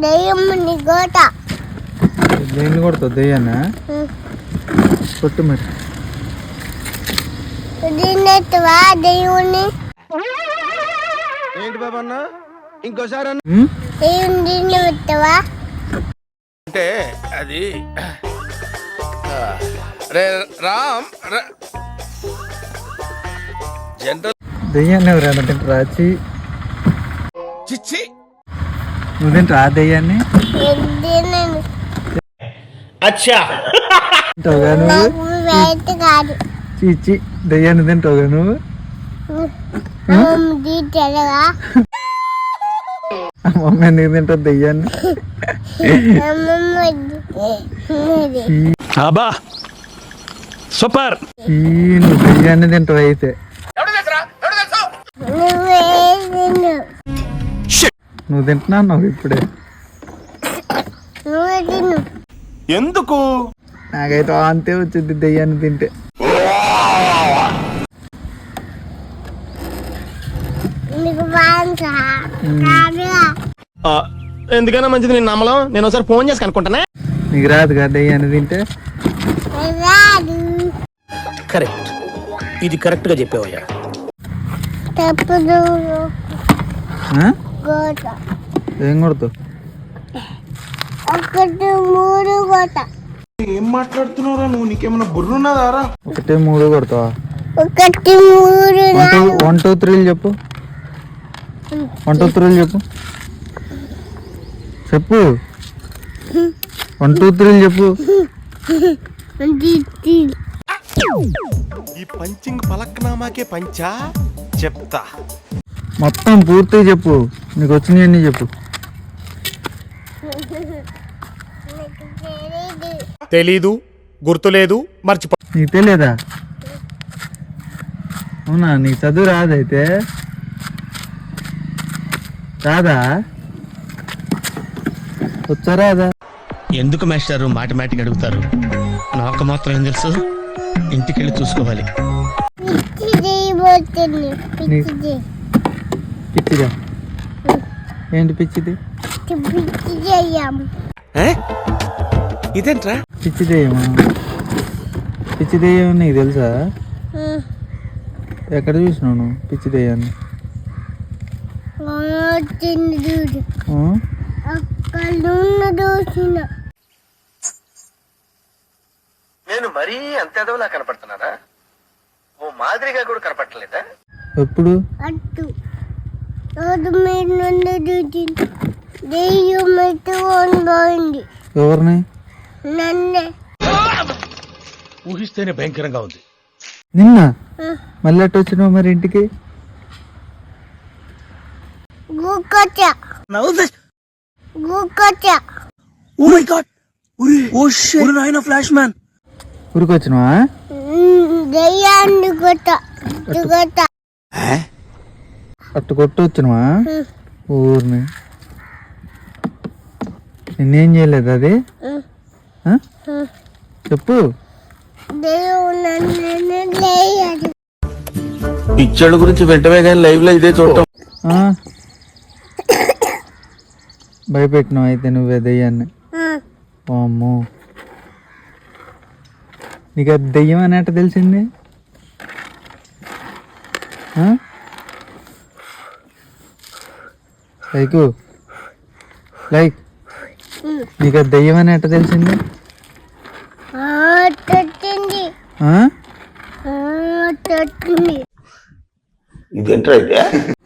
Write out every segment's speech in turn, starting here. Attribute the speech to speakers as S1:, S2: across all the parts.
S1: దయ్యమ్మని go to.
S2: దేన్ని కొడతావు? దెయ్యానా? కొట్టు మరి.
S1: దయ్యుని?
S3: ఏంటి బాబా అన్న. ఇంకోసారి
S1: దీన్ని పెట్టవా
S3: అంటే అది రే రామ్ ర- జనరల్
S2: దెయ్యాన్ని ఎవరైనా తింటారా? చీ
S3: చిచ్చి.
S2: నువ్వు తింటారా ఆ దెయ్యాన్ని?
S1: దీన్ని
S2: తింటావుగా నువ్వు?
S1: కాదు.
S2: చీచి దెయ్యాన్ని తింటావుగా నువ్వు?
S1: అమ్మమ్మ
S2: ఎందుకు తింటావు దెయ్యాన్ని.
S4: అబ్బా. సూపర్.
S2: చీ నువ్వు దెయ్యాన్ని తింటావు అయితే.
S1: నువ్వు
S2: తింటున్నా అన్నావు ఇప్పుడే?
S4: ఎందుకు?
S2: నాకైతే అంతే వచ్చింది దెయ్యాన్ని తింటే.
S4: ఎందుకైనా మంచిది నేను నమ్మలం? నేను ఒకసారి ఫోన్ చేసి కనుక్కుంటానే?
S2: నీకు రాదుగా దెయ్యాన్ని తింటే?
S1: రాదు.
S5: కరెక్ట్. ఇది కరెక్ట్గా చెప్పావయ్యా.
S1: తప్పదు? గోట.
S2: ఏం కొడతావు?
S1: ఒకటి మూడు గోట.
S2: ఒకటే మూడు కొడతావా?
S1: ఒకటి మూడు
S2: వన్ టూ వన్ టూ త్రీలు చెప్పు. వన్ టూ త్రీలు చెప్పు. చెప్పు. వన్ టూ త్రీలు చెప్పు.
S4: ఈ పంచింగ్ పలక్నామాకే పంచా? చెప్తా.
S2: మొత్తం పూర్తిగా చెప్పు. నీకు వచ్చినవన్నీ చెప్పు.
S4: తెలీదు గుర్తులేదు మర్చిపో
S2: నీకు తెలియదా? అవునా నీకు చదువు రాదైతే? రాదా? వచ్చా రాదా?
S5: ఎందుకు మాస్టారు మాటిమాటికి అడుగుతారు? నాకు మాత్రం ఏం తెలుసు? ఇంటికి వెళ్ళి చూసుకోవాలి
S1: పిచ్చిది?
S2: పిచ్చిదా ఏంటి పిచ్చిది?
S3: ఇదేంట్రా
S2: పిచ్చి దెయ్యమా పిచ్చి దెయ్యం నీకు తెలుసా? ఎక్కడ చూసినావు నువ్వు పిచ్చి దెయ్యాన్ని
S1: వచ్చింది చూడు.
S2: ఆ?
S1: అక్కడ ఉన్న చూసిన.
S3: నేను మరీ అంత ఎదవలా కనపడుతున్నారా ఓ మాదిరిగా కూడా కనపడలేదా
S2: ఎప్పుడు?
S1: అట్టు. రోడ్డు మీద నుండి చూసింది దెయ్యం ఎత్తుకొని పోయింది
S2: ఎవరిని?
S1: నన్నే.
S5: ఊహిస్తేనే భయంకరంగా ఉంది.
S2: నిన్న? మళ్ళీ అట్టు వచ్చినావు మరి ఇంటికి?
S1: గూకొచ్చ గూకొచ్చ
S5: oh my god oh shit నాయనా ఫ్లాష్ మ్యాన్
S2: ఊరికి వచ్చినావా
S1: దెయ్యాన్ని కొట్ట కొట్ట
S2: అట్టు కొట్టు వచ్చినావా ఊరిని. నిన్నేం చేయలేదు అది? చెప్పు.
S3: పిచ్చోళ్ళ గురించి వెంటనే కానీ లైవ్లో ఇదే చూడటం?
S2: భయపెట్టినావు అయితే నువ్వే దెయ్యాన్ని? అమ్మో నీకు అది దెయ్యం అని ఎట్ట తెలిసింది ఆ? లైకు. లైక్. నీకు దెయ్యం అని ఎట్ట తెలిసింది?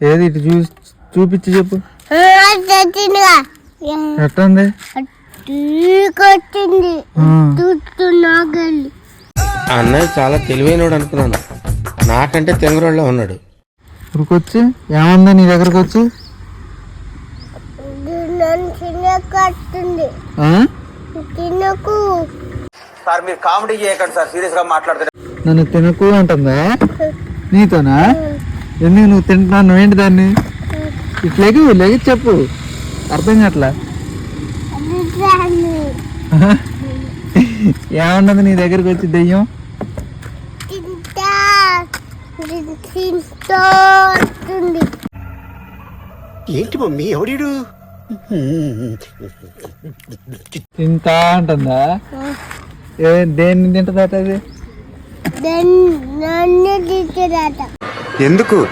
S2: ఏది ఇటు చూ చూపించి చెప్పు. ఎట్టుంది?
S3: అన్నయ్య చాలా తెలివైనడు అనుకున్నాను. నాకంటే తెంగరోళ్ళ ఉన్నాడు.
S2: ఊరికొచ్చి? ఏముంది నీ దగ్గరకు వచ్చి
S1: తినకు.
S3: సార్ మీరు కామెడీ చేయకండి సార్ సీరియస్గా మాట్లాడుతున్నారు
S2: నన్ను తినకు అంటుందా? నీతోనా? ఎందుకు నువ్వు తింటున్నావు? నువ్వేంటి దాన్ని? ఇట్లకి లెగి చెప్పు. అర్థం కావట్లా? ఏమన్నది నీ దగ్గరికి వచ్చి దెయ్యం?
S5: ఏంటి మమ్మీ ఎవడీడు
S2: తింటా అంటుందా? ఏ దేన్ని తింటదట అది?
S6: ఎందుకు?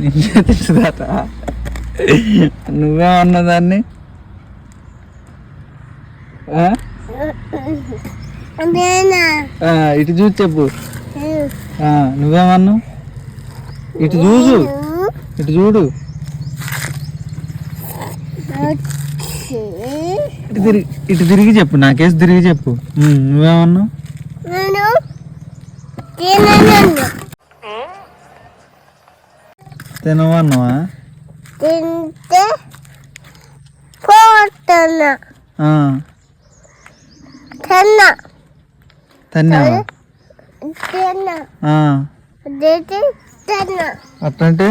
S2: నిన్నే తింటదట? నువ్వేమన్నా దాన్ని? ఇటు చూసి చెప్పు. ఆ, నువ్వేమన్నావు? ఇటు చూసు. ఇటు చూడు. ఇటు తిరిగి ఇటు తిరిగి చెప్పు నాకేసి తిరిగి చెప్పు. నువ్వేమన్నావు? తినవన్నావా?
S1: తింటే పోతున్నా.
S2: ఆ,
S1: తిన్నా.
S2: తన్నావా?
S1: తిన్నా.
S2: ఆ,
S1: అదైతే తిన్నా.
S2: అట్లంటే?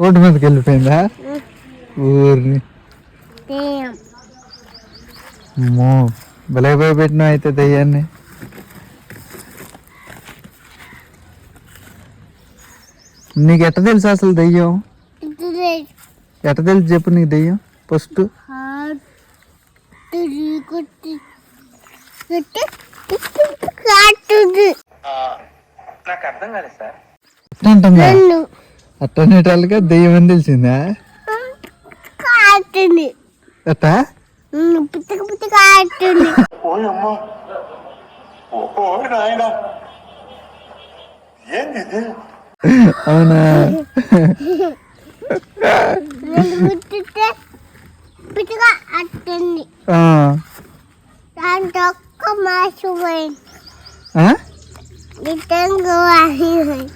S2: రోడ్డు మీదకి వెళ్ళిపోయిందా ఊరిని
S1: తిన్నాం
S2: అమ్మో భలే భయపెట్టినావు అయితే దయ్యాన్ని నీకు ఎట్ట తెలుసు అసలు దయ్యం ఎట్ట తెలుసు చెప్పు నీకు దయ్యం ఫస్ట్
S3: నాకు అర్థం కాలేదు సార్.
S2: అట్ట అంటుందా
S1: నన్ను
S2: అట్టనేటాలుగా దయ్యం అని తెలిసిందా అవునా?
S1: いい。